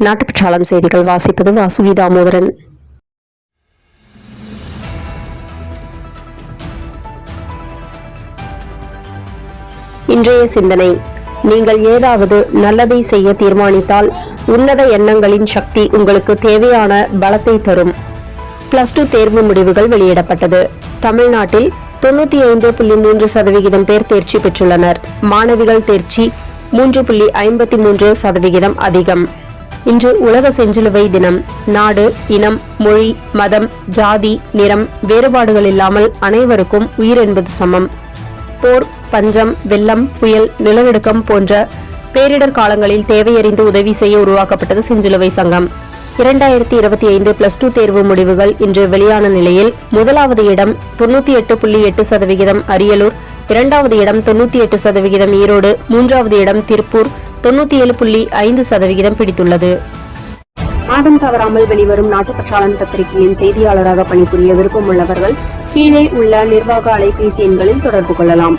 நாட்டுப்பற்றாளம் செய்திகள் வாசிப்பது வாசுகி தாமோதரன் இன்றைய சிந்தனை நீங்கள் ஏதாவது நல்லதை செய்ய தீர்மானித்தால் உன்னத எண்ணங்களின் சக்தி உங்களுக்கு தேவையான பலத்தை தரும். பிளஸ் டூ தேர்வு முடிவுகள் வெளியிடப்பட்டது. தமிழ்நாட்டில் தொண்ணூத்தி ஐந்து புள்ளி மூன்று சதவிகிதம் பேர் தேர்ச்சி பெற்றுள்ளனர். மாணவிகள் தேர்ச்சி மூன்று புள்ளி ஐம்பத்தி மூன்று சதவிகிதம் அதிகம். இன்று உலக செஞ்சிலுவை தினம். நாடு இனம் மொழி மதம் ஜாதி நிறம் வேறுபாடுகள் இல்லாமல் அனைவருக்கும் உயிர் என்பது சமம். போர் பஞ்சம் வெள்ளம் புயல் நிலநடுக்கம் போன்ற பேரிடர் காலங்களில் தேவையறிந்து உதவி செய்ய உருவாக்கப்பட்டது செஞ்சிலுவை சங்கம். இரண்டாயிரத்தி இருபத்தி ஐந்து பிளஸ் டூ தேர்வு முடிவுகள் இன்று வெளியான நிலையில். முதலாவது இடம் தொண்ணூத்தி எட்டு புள்ளி எட்டு சதவிகிதம் அரியலூர் இரண்டாவது இடம் தொண்ணூத்தி எட்டு சதவிகிதம் ஈரோடு மூன்றாவது இடம் திருப்பூர் தொண்ணூத்தி ஏழு புள்ளி ஐந்து சதவிகிதம் பிடித்துள்ளது. மாதம் தவறாமல் வெளிவரும் நாட்டுப்பற்றாளன் பத்திரிகையின் செய்தியாளராக பணிபுரிய விருப்பமுள்ளவர்கள் கீழே உள்ள நிர்வாக அலைபேசி எண்களில் தொடர்பு கொள்ளலாம்.